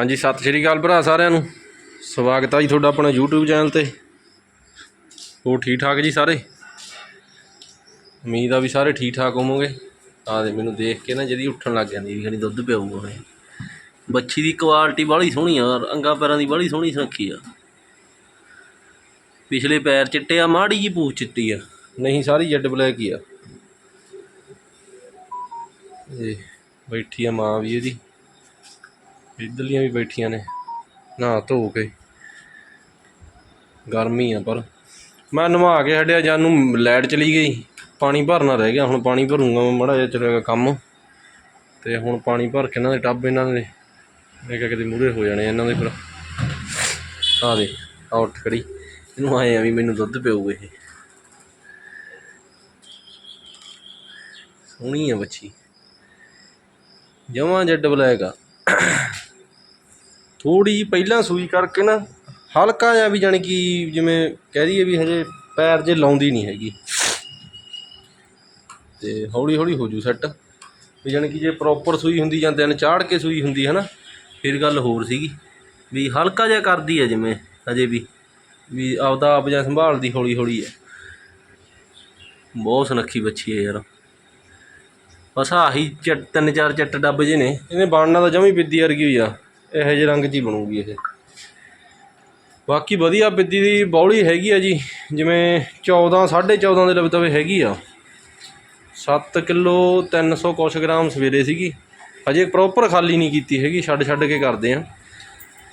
ਹਾਂਜੀ, ਸਤਿ ਸ਼੍ਰੀ ਅਕਾਲ ਭਰਾ ਸਾਰਿਆਂ ਨੂੰ। ਸਵਾਗਤ ਹੈ ਜੀ ਤੁਹਾਡਾ ਆਪਣੇ YouTube ਚੈਨਲ ਤੇ। ਹੋਰ ਠੀਕ ਠਾਕ ਜੀ ਸਾਰੇ? ਉਮੀਦ ਆ ਵੀ ਸਾਰੇ ਠੀਕ ਠਾਕ ਹੋਵੋਗੇ। ਆ ਦੇ ਮੈਨੂੰ ਦੇਖ ਕੇ ਨਾ ਜਿਹੜੀ ਉੱਠਣ ਲੱਗ ਜਾਂਦੀ ਵੀ ਖਣੀ ਦੁੱਧ ਪਿਆਊਗਾ ਇਹ ਬੱਚੀ ਦੀ ਕੁਆਲਿਟੀ ਬਾਹਲੀ ਸੋਹਣੀ ਆ ਔਰ ਅੰਗਾ ਪੈਰਾਂ ਦੀ ਬਾਹਲੀ ਸੋਹਣੀ ਸੁਰੱਖੀ ਆ। ਪਿਛਲੇ ਪੈਰ ਚਿੱਟੇ ਆ, ਮਾੜੀ ਜੀ ਪੂਛ ਚਿੱਟੀ ਆ। ਨਹੀਂ, ਸਾਰੀ ਜੈਡ ਬਲੈਕ ਹੀ ਆ। ਇਹ ਬੈਠੀ ਆ ਮਾਂ ਵੀ ਇਹਦੀ। ਇੱਧਰਲੀਆਂ ਵੀ ਬੈਠੀਆਂ ਨੇ। ਨਹਾ ਧੋ ਕੇ। ਗਰਮੀ ਆ ਪਰ। ਮੈਂ ਨਵਾ ਕੇ ਹਟਿਆ ਜਾਂ ਨੂੰ ਲਾਈਟ ਚਲੀ ਗਈ। ਪਾਣੀ ਭਰਨਾ ਰਹਿ ਗਿਆ, ਹੁਣ ਪਾਣੀ ਭਰੂੰਗਾ ਮੈਂ ਮੜਾ ਜਿਹਾ ਚਲੇਗਾ ਕੰਮ। ਤੇ ਹੁਣ ਪਾਣੀ ਭਰ ਕੇ ਇਹਨਾਂ ਦੇ ਟੱਬ ਇਹਨਾਂ ਦੇ। ਇੱਕ ਇੱਕ ਦੇ ਮੂਹਰੇ ਹੋ ਜਾਣੇ ਇਹਨਾਂ ਦੇ ਫਿਰ। ਆ ਦੇ ਆ ਉੱਠ ਖੜੀ। ਇਹਨੂੰ ਆਏ ਆ ਵੀ ਮੈਨੂੰ ਦੁੱਧ ਪਿਊ ਇਹ। ਸੋਹਣੀ ਆ ਬੱਚੀ। ਜਮਾਂ ਜੱਡ ਬਲੈਕ ਆ। ਥੋੜ੍ਹੀ ਜਿਹੀ ਪਹਿਲਾਂ ਸੂਈ ਕਰਕੇ ਨਾ, ਹਲਕਾ ਜਿਹਾ ਵੀ ਜਾਣੀ ਕਿ ਜਿਵੇਂ ਕਹਿ ਦਈਏ ਵੀ ਹਜੇ ਪੈਰ ਜੇ ਲਾਉਂਦੀ ਨਹੀਂ ਹੈਗੀ। ਤੇ ਹੌਲੀ ਹੌਲੀ ਹੋ ਜੂ ਸੈੱਟ। ਵੀ ਜਾਣੀ ਕਿ ਜੇ ਪ੍ਰੋਪਰ ਸੂਈ ਹੁੰਦੀ ਜਾਂ ਦਿਨ ਚਾੜ ਕੇ ਸੂਈ ਹੁੰਦੀ ਹੈ ਨਾ, ਫਿਰ ਗੱਲ ਹੋਰ ਸੀਗੀ। ਵੀ ਹਲਕਾ ਜਿਹਾ ਕਰਦੀ ਹੈ ਜਿਵੇਂ ਹਜੇ ਵੀ ਵੀ ਆਪਦਾ ਆਪ ਜਾਂ ਸੰਭਾਲਦੀ ਹੌਲੀ ਹੌਲੀ ਹੈ। ਬਹੁਤ ਸੁਨੱਖੀ ਬੱਚੀ ਹੈ ਯਾਰ। ਬਸ ਆਹੀ ਚੱਟ, ਤਿੰਨ ਚਾਰ ਚੱਟ ਡੱਬ ਜੇ ਨੇ, ਇਹਨੇ ਬਣਨਾ ਤਾਂ ਜਮੀ ਬਿੱਦੀ ਵਰਗੀ ਹੋਈ ਆ। ਇਹੋ ਜਿਹੇ ਰੰਗ 'ਚ ਹੀ ਬਣੂਗੀ ਇਹ। ਬਾਕੀ ਵਧੀਆ ਬਿੱਦੀ ਦੀ ਬੌਲੀ ਹੈਗੀ ਆ ਜੀ, ਜਿਵੇਂ 14 14.5 ਦੇ ਲਵੇ ਤਵੇ ਹੈਗੀ ਆ। 7 ਕਿਲੋ 300 ਕੁਛ ਗ੍ਰਾਮ ਸਵੇਰੇ ਸੀਗੀ। ਹਜੇ ਪ੍ਰੋਪਰ ਖਾਲੀ ਨਹੀਂ ਕੀਤੀ ਹੈਗੀ, ਛੱਡ ਛੱਡ ਕੇ ਕਰਦੇ ਆ।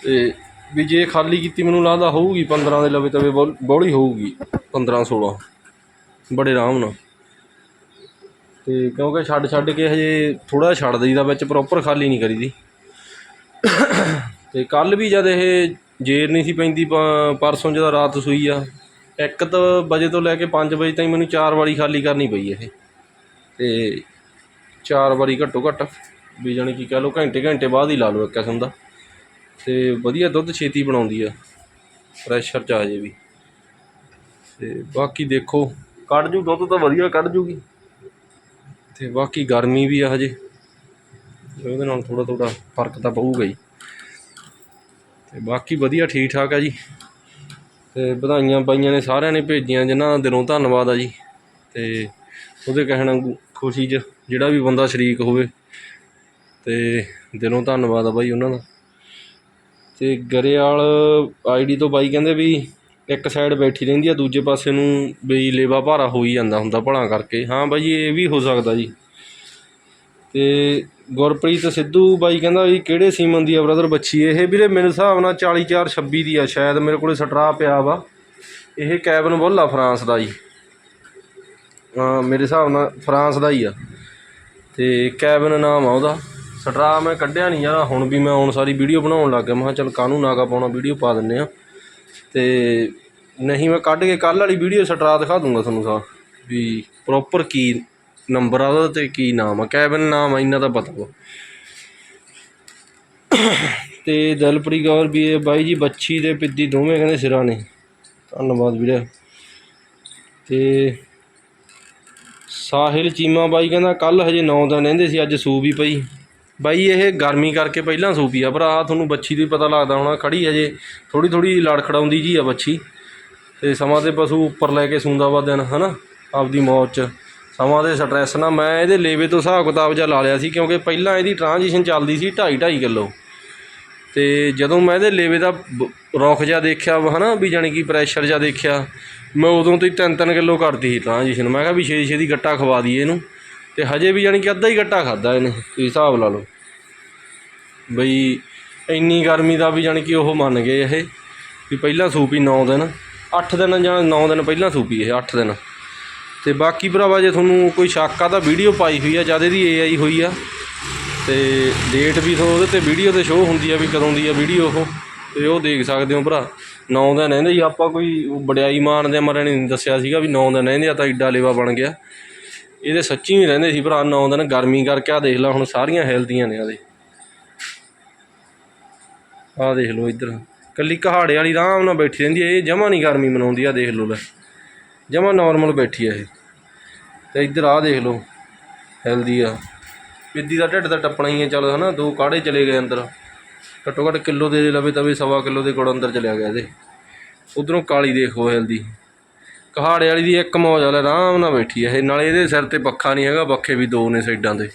ਤੇ ਵੀ ਜੇ ਖਾਲੀ ਕੀਤੀ ਮੈਨੂੰ ਲੱਗਦਾ ਹੋਊਗੀ 15 ਦੇ ਲਵੇ ਤਵੇ ਬੌਲੀ ਹੋਊਗੀ 15 16 ਬੜੇ ਆਰਾਮ ਨਾਲ। ਤੇ ਕਿਉਂਕਿ ਛੱਡ ਛੱਡ ਕੇ ਹਜੇ ਥੋੜਾ ਛੱਡ ਦਈਦਾ ਵਿੱਚ ਪ੍ਰੋਪਰ ਖਾਲੀ ਨਹੀਂ ਕਰੀਦੀ। ਅਤੇ ਕੱਲ੍ਹ ਵੀ ਜਦ ਇਹ ਜੇਰ ਨਹੀਂ ਸੀ ਪੈਂਦੀ, ਪ- ਪਰਸੋਂ ਜਦੋਂ ਰਾਤ ਸੂਈ ਆ, ਇੱਕ ਤਾਂ ਵਜੇ ਤੋਂ ਲੈ ਕੇ ਪੰਜ ਵਜੇ ਤਾਈਂ ਮੈਨੂੰ ਚਾਰ ਵਾਰੀ ਖਾਲੀ ਕਰਨੀ ਪਈ ਇਹ। ਅਤੇ ਚਾਰ ਵਾਰੀ ਘੱਟੋ ਘੱਟ, ਵੀ ਜਾਣੀ ਕਿ ਕਹਿ ਲਓ ਘੰਟੇ ਘੰਟੇ ਬਾਅਦ ਹੀ ਲਾ ਲਓ ਇੱਕ ਕਿਸਮ ਦਾ। ਤੇ ਵਧੀਆ ਦੁੱਧ ਛੇਤੀ ਬਣਾਉਂਦੀ ਆ ਪ੍ਰੈਸ਼ਰ ਚ ਆ ਜੇ ਵੀ। ਅਤੇ ਬਾਕੀ ਦੇਖੋ, ਕੱਢ ਜੂ ਦੁੱਧ ਤਾਂ ਵਧੀਆ ਕੱਢ ਜੂਗੀ। ਅਤੇ ਬਾਕੀ ਗਰਮੀ ਵੀ ਆ ਹਜੇ। ਉਹਦੇ ਨਾਲ ਥੋੜਾ ਥੋੜਾ ਫ਼ਰਕ ਤਾਂ ਪਊਗਾ ਹੀ ਤੇ ਬਾਕੀ ਵਧੀਆ ਠੀਕ ਠਾਕ ਆ ਜੀ। ਤੇ ਵਧਾਈਆਂ ਪਾਈਆਂ ਨੇ ਸਾਰਿਆਂ ਨੇ ਭੇਜੀਆਂ, ਜਿਨ੍ਹਾਂ ਦਾ ਦਿਲੋਂ ਧੰਨਵਾਦ ਆ ਜੀ। ਤੇ ਉਹਦੇ ਕਹਿਣ ਖੁਸ਼ੀ 'ਚ ਜਿਹੜਾ ਵੀ ਬੰਦਾ ਸ਼ਰੀਕ ਹੋਵੇ, ਤੇ ਦਿਲੋਂ ਧੰਨਵਾਦ ਆ ਬਾਈ ਉਹਨਾਂ ਦਾ। ਤੇ ਗਰੇਵਾਲ ਆਈਡੀ ਤੋਂ ਬਾਈ ਕਹਿੰਦੇ ਵੀ ਇੱਕ ਸਾਈਡ ਬੈਠੀ ਰਹਿੰਦੀ ਆ, ਦੂਜੇ ਪਾਸੇ ਨੂੰ ਬਈ ਲੇਵਾ ਭਾਰਾ ਹੋ ਹੀ ਜਾਂਦਾ ਹੁੰਦਾ ਭਲਾ ਕਰਕੇ। ਹਾਂ ਬਾਈ, ਇਹ ਵੀ ਹੋ ਸਕਦਾ ਜੀ। ਅਤੇ ਗੁਰਪ੍ਰੀਤ ਸਿੱਧੂ ਬਾਈ ਕਹਿੰਦਾ ਵੀ ਕਿਹੜੇ ਸੀਮਨ ਦੀ ਆ ਬ੍ਰਦਰ ਬੱਚੀ ਇਹ? ਵੀਰੇ ਮੇਰੇ ਹਿਸਾਬ ਨਾਲ 40426 ਦੀ ਆ, ਸ਼ਾਇਦ ਮੇਰੇ ਕੋਲੇ ਸਟਰਾ ਪਿਆ ਵਾ। ਇਹ ਕੈਬਨ ਬੁੱਲ ਆ ਫਰਾਂਸ ਦਾ ਜੀ। ਮੇਰੇ ਹਿਸਾਬ ਨਾਲ ਫਰਾਂਸ ਦਾ ਹੀ ਆ। ਤੇ ਕੈਬਨ ਨਾਮ ਆ ਉਹਦਾ। ਸਟਰਾ ਮੈਂ ਕੱਢਿਆ ਨਹੀਂ ਯਾਰ, ਹੁਣ ਵੀ ਮੈਂ ਹੁਣ ਸਾਰੀ ਵੀਡੀਓ ਬਣਾਉਣ ਲੱਗ ਗਿਆ। ਮੈਂ ਕਿਹਾ ਚੱਲ ਕਾਹਨੂੰ ਨਾਗਾ ਪਾਉਣਾ, ਵੀਡੀਓ ਪਾ ਦਿੰਨੇ ਆ। ਤੇ ਨਹੀਂ, ਮੈਂ ਕੱਢ ਕੇ ਕੱਲ ਵਾਲੀ ਵੀਡੀਓ ਸਟਰਾ ਦਿਖਾ ਦੂੰਗਾ ਤੁਹਾਨੂੰ ਸਾ ਵੀ ਪ੍ਰੋਪਰ ਕੀ ਨੰਬਰ ਆ ਉਹਦਾ ਤੇ ਕੀ ਨਾਮ ਆ? ਕੈਬਨ ਨਾਮ ਆ ਇਹਨਾਂ ਦਾ ਪਤਾ ਵਾ। ਤੇ ਦਲਪ੍ਰੀ ਗੌਰ ਵੀ ਇਹ ਬਾਈ ਜੀ, ਬੱਚੀ ਤੇ ਪਿੱਦੀ ਦੋਵੇਂ ਕਹਿੰਦੇ ਸਿਰਾਂ ਨੇ। ਧੰਨਵਾਦ ਵੀਰੇ। ਤੇ ਸਾਹਿਲ ਚੀਮਾ ਬਾਈ ਕਹਿੰਦਾ ਕੱਲ ਹਜੇ 9 ਦਿਨ ਰਹਿੰਦੇ ਸੀ, ਅੱਜ ਸੂ ਵੀ ਪਈ। ਬਾਈ, ਇਹ ਗਰਮੀ ਕਰਕੇ ਪਹਿਲਾਂ ਸੂ ਪਈ ਆ, ਪਰ ਭਰਾ ਤੁਹਾਨੂੰ ਬੱਚੀ ਦੀ ਪਤਾ ਲੱਗਦਾ ਹੋਣਾ ਖੜੀ ਹਜੇ ਥੋੜੀ ਥੋੜੀ ਲੜ ਖੜਾਉਂਦੀ ਜੀ ਆ ਬੱਚੀ। ਤੇ ਸਮਾਂ ਤੇ ਪਸ਼ੂ ਉੱਪਰ ਲੈ ਕੇ ਸੂੰਦਾ ਵਾ ਦਿਨ, ਹਨਾ, ਆਪਦੀ ਮੌਤ ਚ। ਸਮਾਂ ਦੇ ਸਟ੍ਰੈਸ ਨਾਲ ਮੈਂ ਇਹਦੇ ਲੇਵੇ ਤੋਂ ਹਿਸਾਬ ਕਿਤਾਬ ਜਿਹਾ ਲਾ ਲਿਆ ਸੀ ਕਿਉਂਕਿ ਪਹਿਲਾਂ ਇਹਦੀ ਟ੍ਰਾਂਜੀਸ਼ਨ ਚੱਲਦੀ ਸੀ 2.5 2.5 ਕਿਲੋ। ਤੇ ਜਦੋਂ ਮੈਂ ਇਹਦੇ ਲੇਵੇ ਦਾ ਬ- ਰੁੱਖ ਜਿਹਾ ਦੇਖਿਆ ਵਾ, ਹਨਾ, ਵੀ ਜਾਣੀ ਕਿ ਪ੍ਰੈਸ਼ਰ ਜਿਹਾ ਦੇਖਿਆ, ਮੈਂ ਉਦੋਂ ਤੋਂ ਹੀ 3-3 ਕਿਲੋ ਕਰਦੀ ਸੀ ਟ੍ਰਾਂਜੀਸ਼ਨ ਮੈਂ ਕਿਹਾ ਵੀ ਛੇ ਛੇ ਦੀ ਗੱਟਾ ਖਵਾ ਦਈਏ ਇਹਨੂੰ। ਤੇ ਹਜੇ ਵੀ ਜਾਣੀ ਕਿ ਅੱਧਾ ਹੀ ਗੱਟਾ ਖਾਦਾ ਇਹਨੇ, ਤੁਸੀਂ ਹਿਸਾਬ ਲਾ ਲਓ। ਬਈ ਇੰਨੀ ਗਰਮੀ ਦਾ ਵੀ ਜਾਣੀ ਕਿ ਉਹ ਮੰਨ ਗਏ ਇਹ, ਵੀ ਪਹਿਲਾਂ ਸੂਪੀ 9 ਦਿਨ 8 ਦਿਨ ਜਾਂ 9 ਦਿਨ ਪਹਿਲਾਂ ਸੂਪੀ ਇਹ 8 ਦਿਨ। ਤੇ ਬਾਕੀ ਭਰਾਵਾ ਜੇ ਤੁਹਾਨੂੰ ਕੋਈ ਸ਼ੱਕ ਆ ਤਾਂ ਵੀਡੀਓ ਪਾਈ ਹੋਈ ਆ, ਜਦ ਇਹਦੀ ਏਆਈ ਹੋਈ ਆ। ਤੇ ਡੇਟ ਵੀ ਤੁਹਾਨੂੰ ਉਹਦੇ ਤੇ ਵੀਡੀਓ ਤੇ ਸ਼ੋਅ ਹੁੰਦੀ ਆ ਵੀ ਕਦੋਂ ਦੀ ਆ ਵੀਡੀਓ ਉਹ। ਤੇ ਉਹ ਦੇਖ ਸਕਦੇ ਹੋ ਭਰਾ। 9 ਦਿਨ ਰਹਿੰਦੇ ਜੀ ਆਪਾਂ ਕੋਈ ਵਡਿਆਈ ਮਾਣਦੇ ਮਰੇ ਨਹੀਂ ਦੱਸਿਆ ਸੀਗਾ ਵੀ 9 ਦਿਨ ਰਹਿੰਦੇ ਆ ਤਾਂ ਏਡਾ ਲੇਵਾ ਬਣ ਗਿਆ। ਇਹਦੇ ਸੱਚੀ ਹੀ ਰਹਿੰਦੇ ਸੀ ਭਰਾ 9 ਦਿਨ ਗਰਮੀ ਕਰਕੇ ਆ ਦੇਖ ਲਾ, ਹੁਣ ਸਾਰੀਆਂ ਹਿਲਦੀਆਂ ਨੇ ਆਦੇ ਆਹ ਦੇਖ ਲਓ ਇੱਧਰ। ਕੱਲੀ ਕਹਾੜੇ ਵਾਲੀ ਆਰਾਮ ਨਾਲ ਬੈਠੀ ਰਹਿੰਦੀ ਹੈ ਇਹ ਜਮਾ ਨਹੀਂ ਗਰਮੀ ਮਨਾਉਂਦੀ ਆ ਦੇਖ ਲਓ ਲੈ। ਜਮਾ ਨਾਰਮਲ ਬੈਠੀ ਆ ਇਹ। ਤੇ ਇੱਧਰ ਆਹ ਦੇਖ ਲਓ ਹੈਲਦੀ ਆ। ਪਿੱਦੀ ਦਾ ਢਿੱਡ ਤਾਂ ਟੱਪਣਾ ਹੀ ਹੈ ਚਲ ਹਨਾ, ਦੋ ਕਾੜੇ ਚਲੇ ਗਏ ਅੰਦਰ। ਘੱਟੋ ਘੱਟ ਕਿਲੋ ਦੇ ਲਵੇ ਤਵੇ ਸਵਾ ਕਿਲੋ ਦੇ ਕੋਲ ਅੰਦਰ ਚਲਿਆ ਗਿਆ ਇਹਦੇ। ਉਧਰੋਂ ਕਾਲੀ ਦੇਖੋ ਹੈਲਦੀ ਕਹਾੜੇ ਵਾਲੀ ਦੀ ਇੱਕ ਮੌਜ ਵਾਲਾ ਆਰਾਮ ਨਾਲ ਬੈਠੀ ਆ ਇਹ। ਨਾਲੇ ਇਹਦੇ ਸਿਰ ਤੇ ਪੱਖਾ ਨਹੀਂ ਹੈਗਾ, ਪੱਖੇ ਵੀ ਦੋ ਨੇ ਸਾਈਡਾਂ ਤੇ।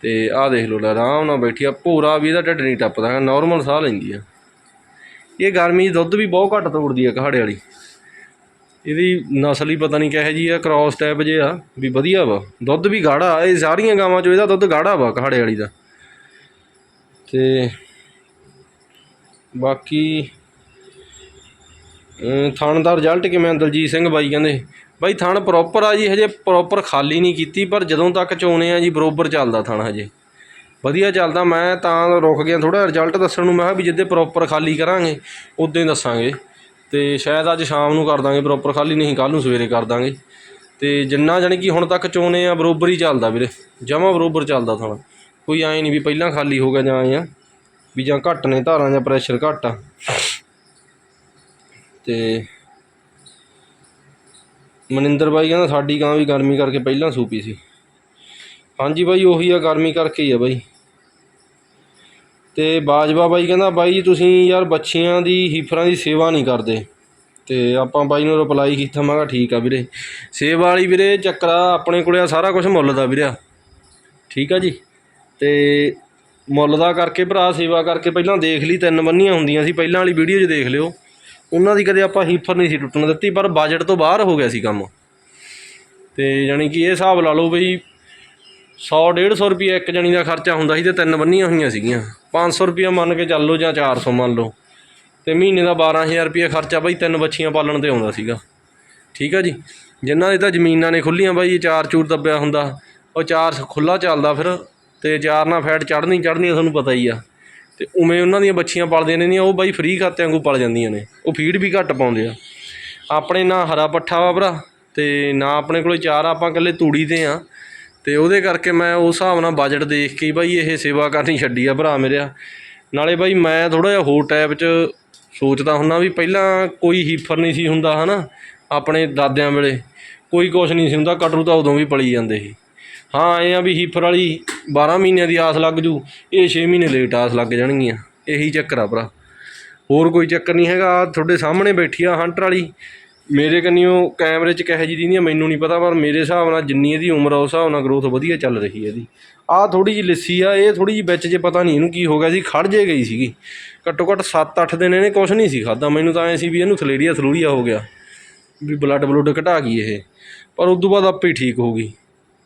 ਤੇ ਆਹ ਦੇਖ ਲਓ, ਲੈ ਆਰਾਮ ਨਾਲ ਬੈਠੀ ਆ। ਭੋਰਾ ਵੀ ਇਹਦਾ ਢਿੱਡ ਨਹੀਂ ਟੱਪਦਾ ਹੈਗਾ ਨਾਰਮਲ ਸਾਹ ਲੈਂਦੀ ਆ। ਇਹ ਗਰਮੀ 'ਚ ਦੁੱਧ ਵੀ ਬਹੁਤ ਘੱਟ ਤੋੜਦੀ ਆ ਕਹਾੜੇ ਵਾਲੀ। ਇਹਦੀ ਨਸਲ ਹੀ ਪਤਾ ਨਹੀਂ ਕਿਹੋ ਜੀ ਆ ਕ੍ਰਾਸ ਟਾਈਪ ਜੇ ਆ, ਵੀ ਵਧੀਆ ਵਾ। ਦੁੱਧ ਵੀ ਗਾੜਾ, ਇਹ ਸਾਰੀਆਂ ਗਾਵਾਂ 'ਚੋਂ ਇਹਦਾ ਦੁੱਧ ਗਾੜਾ ਵਾ, ਕਹਾੜੇ ਵਾਲੀ ਦਾ। ਤੇ ਬਾਕੀ, ਅਮ ਥਣ ਦਾ ਰਿਜ਼ਲਟ ਕਿਵੇਂ ਦਲਜੀਤ ਸਿੰਘ ਬਾਈ ਕਹਿੰਦੇ, ਬਾਈ, ਥਣ ਪ੍ਰੋਪਰ ਆ ਜੀ, ਹਜੇ ਪ੍ਰੋਪਰ ਖਾਲੀ ਨਹੀਂ ਕੀਤੀ, ਪਰ ਜਦੋਂ ਤੱਕ ਚੋਣੇ ਆ ਜੀ, ਬਰੋਬਰ ਚੱਲਦਾ ਥਣ ਹਜੇ। ਵਧੀਆ ਚੱਲਦਾ, ਮੈਂ ਤਾਂ ਰੁਕ ਗਿਆ ਥੋੜਾ ਰਿਜ਼ਲਟ ਦੱਸਣ ਨੂੰ, ਮੈਂ ਕਿਹਾ ਵੀ ਜਿੱਦੇ ਪ੍ਰੋਪਰ ਖਾਲੀ ਕਰਾਂਗੇ, ਉਦੋਂ ਹੀ ਦੱਸਾਂਗੇ। ਅਤੇ ਸ਼ਾਇਦ ਅੱਜ ਸ਼ਾਮ ਨੂੰ ਕਰ ਦਾਂਗੇ ਪ੍ਰੋਪਰ ਖਾਲੀ ਨਹੀਂ, ਕੱਲ੍ਹ ਨੂੰ ਸਵੇਰੇ ਕਰ ਦਾਂਗੇ। ਅਤੇ ਜਿੰਨਾ ਜਾਣੀ ਕਿ ਹੁਣ ਤੱਕ ਚੋਣੇ ਆ, ਬਰੋਬਰ ਹੀ ਚੱਲਦਾ ਵੀਰੇ। ਜਮਾ ਬਰੋਬਰ ਚੱਲਦਾ ਥਣ ਕੋਈ ਐਂ ਨਹੀਂ ਵੀ ਪਹਿਲਾਂ ਖਾਲੀ ਹੋ ਗਿਆ ਜਾਂ ਐਂ ਆ, ਵੀ ਜਾਂ ਘੱਟ ਨੇ ਧਾਰਾਂ ਜਾਂ ਪ੍ਰੈਸ਼ਰ ਘੱਟ ਆ। ਤੇ ਮਨਿੰਦਰ ਬਾਈ ਕਹਿੰਦਾ, ਸਾਡੀ ਗਾਂ ਵੀ ਗਰਮੀ ਕਰਕੇ ਪਹਿਲਾਂ ਸੂਪੀ ਸੀ। ਹਾਂਜੀ ਬਾਈ, ਉਹੀ ਆ, ਗਰਮੀ ਕਰਕੇ ਹੀ ਆ ਬਾਈ। ਅਤੇ ਬਾਜਵਾ ਬਾਈ ਕਹਿੰਦਾ, ਬਾਈ ਜੀ ਤੁਸੀਂ ਯਾਰ ਬੱਚੀਆਂ ਦੀ, ਹੀਫਰਾਂ ਦੀ ਸੇਵਾ ਨਹੀਂ ਕਰਦੇ। ਅਤੇ ਆਪਾਂ ਬਾਈ ਨੂੰ ਰਿਪਲਾਈ ਕੀਤਾ, ਮੈਂ ਕਿਹਾ ਠੀਕ ਆ ਵੀਰੇ। ਸੇਵਾ ਵਾਲੀ ਵੀਰੇ, ਚੱਕਰਾ ਆਪਣੇ ਕੋਲ ਆ, ਸਾਰਾ ਕੁਝ ਮੁੱਲ ਦਾ ਵੀਰੇ ਠੀਕ ਆ ਜੀ? ਅਤੇ ਮੁੱਲ ਦਾ ਕਰਕੇ ਭਰਾ, ਸੇਵਾ ਕਰਕੇ ਪਹਿਲਾਂ ਦੇਖ ਲਈ, ਤਿੰਨ ਬੰਨੀਆਂ ਹੁੰਦੀਆਂ ਸੀ। ਪਹਿਲਾਂ ਵਾਲੀ ਵੀਡੀਓ 'ਚ ਦੇਖ ਲਿਓ। ਉਹਨਾਂ ਦੀ ਕਦੇ ਆਪਾਂ ਹੀਫਰ ਨਹੀਂ ਸੀ ਟੁੱਟਣ ਦਿੱਤੀ, ਪਰ ਬਜਟ ਤੋਂ ਬਾਹਰ ਹੋ ਗਿਆ ਸੀ ਕੰਮ। ਤੇ ਯਾਨੀ ਕਿ ਇਹ ਹਿਸਾਬ ਲਾ ਲਓ ਬਈ 100 150 ਰੁਪਏ ਇੱਕ ਜਣੀ ਦਾ ਖਰਚਾ ਹੁੰਦਾ ਸੀ ਤੇ ਤਿੰਨ ਬੰਨੀਆਂ ਹੋਈਆਂ ਸੀਗੀਆਂ। 500 ਰੁਪਏ ਮੰਨ ਕੇ ਚੱਲ ਲਓ ਜਾਂ 400 ਮੰਨ ਲਓ। ਤੇ ਮਹੀਨੇ ਦਾ 12000 ਰੁਪਏ ਖਰਚਾ ਬਾਈ ਤਿੰਨ ਬੱਚੀਆਂ ਪਾਲਣ ਤੇ ਆਉਂਦਾ ਸੀਗਾ। ਠੀਕ ਆ ਜੀ? ਜਿਨ੍ਹਾਂ ਦੇ ਤਾਂ ਜ਼ਮੀਨਾਂ ਨੇ ਖੁੱਲੀਆਂ ਬਾਈ ਇਹ ਚਾਰ ਚੂਰ ਦੱਬਿਆ ਹੁੰਦਾ। ਉਹ ਚਾਰ ਖੁੱਲਾ ਚੱਲਦਾ ਫਿਰ ਤੇ ਚਾਰ ਨਾਲ ਫੈਟ ਚੜ੍ਹਨੀ ਚੜ੍ਹਨੀ ਆ, ਤੁਹਾਨੂੰ ਪਤਾ ਹੀ ਆ। ਤੇ ਉਵੇਂ ਉਹਨਾਂ ਦੀਆਂ ਬੱਚੀਆਂ ਪਲਦੀਆਂ ਰਹਿੰਦੀਆਂ ਉਹ ਬਾਈ ਫ੍ਰੀ ਖਾਤਿਆਂ ਵਾਂਗੂ ਪਲ ਜਾਂਦੀਆਂ ਨੇ। ਉਹ ਫੀਡ ਵੀ ਘੱਟ ਪਾਉਂਦੇ ਆ। ਆਪਣੇ ਨਾ ਹਰਾ ਪੱਠਾ ਵਾ ਭਰਾ ਤੇ ਨਾ ਆਪਣੇ ਕੋਲੇ ਚਾਰ ਆਪਾਂ ਇਕੱਲੇ ਤੂੜੀ ਤੇ ਆ। ਅਤੇ ਉਹਦੇ ਕਰਕੇ ਮੈਂ ਉਸ ਹਿਸਾਬ ਨਾਲ ਬਜਟ ਦੇਖ ਕੇ ਬਾਈ ਇਹ ਸੇਵਾ ਕਰਨੀ ਛੱਡੀ ਆ ਭਰਾ ਮੇਰਿਆ ਨਾਲੇ ਬਾਈ ਮੈਂ ਥੋੜ੍ਹਾ ਜਿਹਾ ਹੋਰ ਟਾਈਪ 'ਚ ਸੋਚਦਾ ਹੁੰਦਾ ਵੀ ਪਹਿਲਾਂ ਕੋਈ ਹੀਫਰ ਨਹੀਂ ਸੀ ਹੁੰਦਾ, ਹਨਾ? ਆਪਣੇ ਦਾਦਿਆਂ ਵੇਲੇ ਕੋਈ ਕੁਛ ਨਹੀਂ ਸੀ ਹੁੰਦਾ, ਕਟਰੂ ਤਾਂ ਉਦੋਂ ਵੀ ਪਲੀ ਜਾਂਦੇ ਸੀ। ਹਾਂ ਇਹ ਆ ਵੀ ਹੀਫਰ ਵਾਲੀ 12 ਮਹੀਨਿਆਂ ਦੀ ਆਸ ਲੱਗ ਜੂ, ਇਹ 6 ਮਹੀਨੇ ਲੇਟ ਆਸ ਲੱਗ ਜਾਣਗੀਆਂ, ਇਹੀ ਚੱਕਰ ਆ ਭਰਾ। ਹੋਰ ਕੋਈ ਚੱਕਰ ਨਹੀਂ ਹੈਗਾ ਤੁਹਾਡੇ ਸਾਹਮਣੇ ਬੈਠੀ ਆ ਹੰਟਰ ਵਾਲੀ। ਮੇਰੇ ਕੰਨਿਓ ਕੈਮਰੇ 'ਚ ਕਿਹੋ ਜਿਹੀ ਦਿੰਦੀ ਆ, ਮੈਨੂੰ ਨਹੀਂ ਪਤਾ, ਪਰ ਮੇਰੇ ਹਿਸਾਬ ਨਾਲ ਜਿੰਨੀ ਇਹਦੀ ਉਮਰ ਆ, ਉਸ ਹਿਸਾਬ ਨਾਲ ਗਰੋਥ ਵਧੀਆ ਚੱਲ ਰਹੀ ਹੈ ਇਹਦੀ। ਆਹ ਥੋੜੀ ਜਿਹੀ ਲਿੱਸੀ ਆ, ਇਹ ਥੋੜੀ ਜਿਹੀ ਵਿੱਚ ਜੇ ਪਤਾ ਨਹੀਂ ਇਹਨੂੰ ਕੀ ਹੋ ਗਿਆ ਸੀ ਖੜ ਜੇ ਗਈ ਸੀਗੀ। ਘੱਟੋ ਘੱਟ 7-8 ਦਿਨ ਇਹਨੇ ਕੁਛ ਨਹੀਂ ਸੀ ਖਾਦਾ ਮੈਨੂੰ ਤਾਂ ਐ ਸੀ ਵੀ ਇਹਨੂੰ ਥਲੇਰੀਆ ਥਲੂਰੀਆ ਹੋ ਗਿਆ, ਵੀ ਬਲੱਡ ਬਲੱਡ ਘਟਾ ਗਈ ਇਹ। ਪਰ ਉਸ ਤੋਂ ਬਾਅਦ ਆਪੇ ਠੀਕ ਹੋ ਗਈ।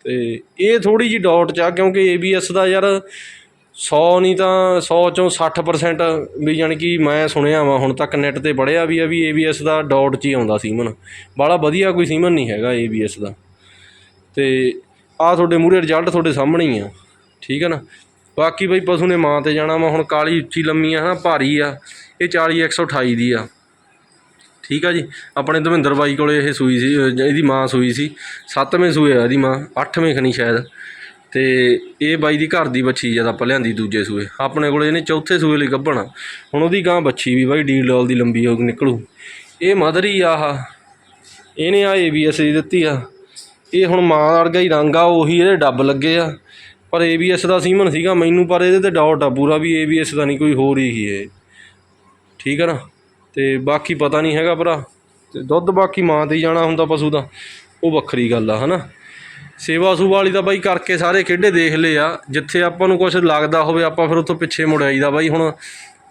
ਤੇ ਇਹ ਥੋੜੀ ਜਿਹੀ ਡਾਊਟ ਚ ਆ, ਕਿਉਂਕਿ ABS ਦਾ ਯਾਰ ਸੌ ਨਹੀਂ ਤਾਂ ਸੌ ਚੋਂ 60% ਵੀ ਜਾਣੀ ਕਿ ਮੈਂ ਸੁਣਿਆ ਵਾ, ਹੁਣ ਤੱਕ ਨੈੱਟ ਤੇ ਪੜ੍ਹਿਆ ਵੀ ਆ ਵੀ ਏ ਬੀ ਐੱਸ ਦਾ ਡਾਊਟ ਚ ਹੀ ਆਉਂਦਾ ਸੀਮਨ। ਬਾਲਾ ਵਧੀਆ ਕੋਈ ਸੀਮਨ ਨਹੀਂ ਹੈਗਾ ਏ ਬੀ ਐੱਸ ਦਾ। ਅਤੇ ਆਹ ਤੁਹਾਡੇ ਮੂਹਰੇ ਰਿਜ਼ਲਟ ਤੁਹਾਡੇ ਸਾਹਮਣੇ ਹੀ ਆ। ਠੀਕ ਹੈ ਨਾ? ਬਾਕੀ ਬਈ ਪਸ਼ੂ ਨੇ ਮਾਂ ਤੇ ਜਾਣਾ ਵਾ, ਹੁਣ ਕਾਲੀ ਉੱਚੀ ਲੰਮੀ ਆ ਹਨਾ, ਭਾਰੀ ਆ। ਇਹ 40 128 ਦੀ ਆ। ਠੀਕ ਆ ਜੀ? ਆਪਣੇ ਧਰਮਿੰਦਰ ਬਾਈ ਕੋਲੇ ਇਹ ਸੂਈ ਸੀ, ਇਹਦੀ ਮਾਂ ਸੂਈ ਸੀ। ਸੱਤਵੇਂ ਸੂਏ ਆ ਇਹਦੀ ਮਾਂ, ਅੱਠਵੇਂ ਖਣੀ ਸ਼ਾਇਦ। ਤੇ ਇਹ ਬਾਈ ਦੀ ਘਰ ਦੀ ਬੱਚੀ ਜਦ ਆਪਾਂ ਲਿਆਂਦੀ ਦੂਜੇ ਸੂਏ, ਆਪਣੇ ਕੋਲ ਇਹਨੇ ਚੌਥੇ ਸੂਏ ਲਈ ਗੱਭਣਾ। ਹੁਣ ਉਹਦੀ ਗਾਂ ਬੱਚੀ ਵੀ ਬਾਈ ਡੀਲ ਡੋਲ ਦੀ ਲੰਬੀ ਹੋ ਨਿਕਲੂ। ਇਹ ਮਦਰ ਹੀ ਆ ਆਹ ਇਹਨੇ ਆ ਏਬੀਐਸ ਦੀ ਦਿੱਤੀ ਆ। ਇਹ ਹੁਣ ਮਾਂ ਵਰਗਾ ਹੀ ਰੰਗ ਆ, ਉਹੀ ਇਹਦੇ ਡੱਬ ਲੱਗੇ ਆ। ਪਰ ਏਬੀਐਸ ਦਾ ਸੀਮਨ ਸੀਗਾ ਮੈਨੂੰ, ਪਰ ਇਹਦੇ ਤੇ ਡਾਊਟ ਆ ਪੂਰਾ ਵੀ ਏਬੀਐਸ ਦਾ ਨਹੀਂ, ਕੋਈ ਹੋਰ ਹੀ ਹੈ ਠੀਕ ਆ ਨਾ? ਤੇ ਬਾਕੀ ਪਤਾ ਨਹੀਂ ਹੈਗਾ ਭਰਾ। ਤੇ ਦੁੱਧ ਬਾਕੀ ਮਾਂ ਤੇ ਹੀ ਜਾਣਾ ਹੁੰਦਾ ਪਸ਼ੂ ਦਾ। ਉਹ ਵੱਖਰੀ ਗੱਲ ਆ, ਹਨਾ? ਸੇਵਾ ਸੂਵਾ ਵਾਲੀ ਤਾਂ ਬਾਈ ਕਰਕੇ ਸਾਰੇ ਖੇਡੇ ਦੇਖ ਲਏ ਆ। ਜਿੱਥੇ ਆਪਾਂ ਨੂੰ ਕੁਝ ਲੱਗਦਾ ਹੋਵੇ, ਆਪਾਂ ਫਿਰ ਉੱਥੋਂ ਪਿੱਛੇ ਮੁੜ ਆਈਦਾ ਬਾਈ। ਹੁਣ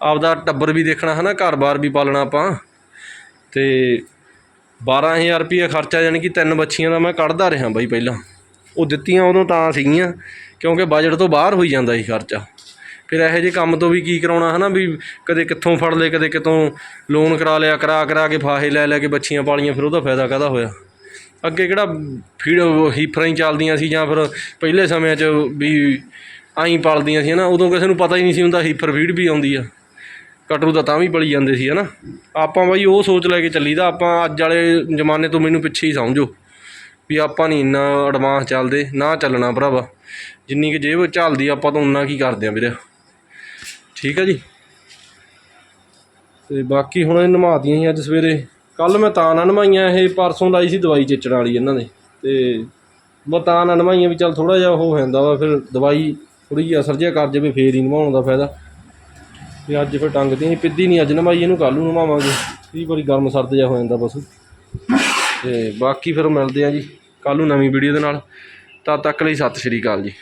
ਆਪਦਾ ਟੱਬਰ ਵੀ ਦੇਖਣਾ ਹੈ ਨਾ ਘਰ-ਬਾਰ ਵੀ ਪਾਲਣਾ ਆਪਾਂ। ਤੇ 12000 ਰੁਪਏ ਖਰਚਾ ਯਾਨੀ ਕਿ ਤਿੰਨ ਬੱਚੀਆਂ ਦਾ ਮੈਂ ਕੱਢਦਾ ਰਿਹਾ ਬਾਈ ਪਹਿਲਾਂ। ਉਹ ਦਿੱਤੀਆਂ ਉਦੋਂ ਤਾਂ ਸੀਗੀਆਂ, ਕਿਉਂਕਿ ਬਜਟ ਤੋਂ ਬਾਹਰ ਹੋਈ ਜਾਂਦਾ ਸੀ ਖਰਚਾ। ਫਿਰ ਇਹੋ ਜਿਹੇ ਕੰਮ ਤੋਂ ਵੀ ਕੀ ਕਰਾਉਣਾ ਹਨਾ, ਵੀ ਕਦੇ ਕਿੱਥੋਂ ਫੜ ਲਏ, ਕਦੇ ਕਿਤੋਂ ਲੋਨ ਕਰਾ ਲਿਆ ਕਰਾ ਕਰਾ ਕੇ ਫਾਹੇ ਲੈ ਲੈ ਕੇ ਬੱਚੀਆਂ ਪਾਲੀਆਂ, ਫਿਰ ਉਹਦਾ ਫਾਇਦਾ ਕਾਹਦਾ ਹੋਇਆ? ਅੱਗੇ ਕਿਹੜਾ ਫੀਡ ਹੀਫਰਾਂ ਹੀ ਚੱਲਦੀਆਂ ਸੀ ਜਾਂ ਫਿਰ ਪਹਿਲੇ ਸਮਿਆਂ 'ਚ ਵੀ ਆਈ ਪਾਲਦੀਆਂ ਸੀ ਹਨਾ, ਉਦੋਂ ਕਿਸੇ ਨੂੰ ਪਤਾ ਹੀ ਨਹੀਂ ਸੀ ਹੁੰਦਾ ਹੀਫਰ ਫੀਡ ਵੀ ਆਉਂਦੀ ਆ। ਕਟਰੂ ਤਾਂ ਤਾਂ ਵੀ ਬਲੀ ਜਾਂਦੇ ਸੀ ਹਨਾ। ਆਪਾਂ ਬਾਈ ਉਹ ਸੋਚ ਲੈ ਕੇ ਚੱਲੀਦਾ, ਆਪਾਂ ਅੱਜ ਵਾਲੇ ਜ਼ਮਾਨੇ ਤੋਂ ਮੈਨੂੰ ਪਿੱਛੇ ਹੀ ਸਮਝੋ ਵੀ ਆਪਾਂ ਨਹੀਂ ਇੰਨਾ ਐਡਵਾਂਸ ਚੱਲਦੇ, ਨਾ ਚੱਲਣਾ ਭਰਾਵਾ। ਜਿੰਨੀ ਕਿ ਜੇਬ ਚੱਲਦੀ ਆਪਾਂ ਤਾਂ ਉਨਾ ਕੀ ਕਰਦੇ ਆ ਵੀਰੇ। ਠੀਕ ਆ ਜੀ। ਤੇ ਬਾਕੀ ਹੁਣ ਇਹ ਨਮਾਤੀਆਂ ਸੀ ਅੱਜ ਸਵੇਰੇ। ਕੱਲ ਮੈਂ ਤਾਂ ਨਾ ਨਮਾਈਆਂ ਇਹ ਪਰਸੋਂ ਲਾਈ ਸੀ ਦਵਾਈ ਚੇਚਣ ਵਾਲੀ ਇਹਨਾਂ ਨੇ ਤੇ ਮੈਂ ਤਾਂ ਨਾ ਨਮਾਈਆਂ ਵੀ ਚੱਲ ਥੋੜਾ ਜਿਹਾ ਉਹ ਹੋ ਜਾਂਦਾ ਵਾ, ਫਿਰ ਦਵਾਈ ਥੋੜੀ ਜਿਹੀ ਅਸਰ ਜਿਹਾ ਕਰ ਜਾਵੇ, ਫੇਰ ਹੀ ਨਵਾਉਣ ਦਾ ਫਾਇਦਾ। ਤੇ ਅੱਜ ਫਿਰ ਟੰਗ ਦੀ ਪਿੱਦੀ ਨਹੀਂ ਅੱਜ ਨਵਾਈ ਇਹਨੂੰ ਕੱਲ੍ਹ ਨੂੰ ਨਵਾਵਾਂਗੇ। ਕਈ ਵਾਰੀ ਗਰਮ ਸਰਦ ਜਿਹਾ ਹੋ ਜਾਂਦਾ ਪਸ਼ੂ ਤੇ ਬਾਕੀ ਫਿਰ ਮਿਲਦੇ ਆ ਜੀ ਕੱਲ੍ਹ ਨੂੰ ਨਵੀਂ ਵੀਡੀਓ ਦੇ ਨਾਲ। ਤਦ ਤੱਕ ਲਈ ਸਤਿ ਸ਼੍ਰੀ ਅਕਾਲ ਜੀ।